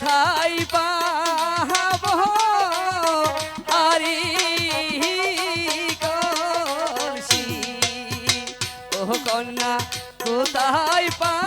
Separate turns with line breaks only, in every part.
কোথায় পাব আরি কলসি। ও কন্যা কোথায় পা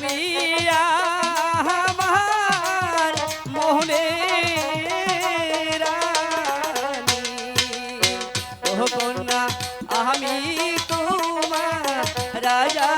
তুমি আমার মোহনে আমি তোমার রাজা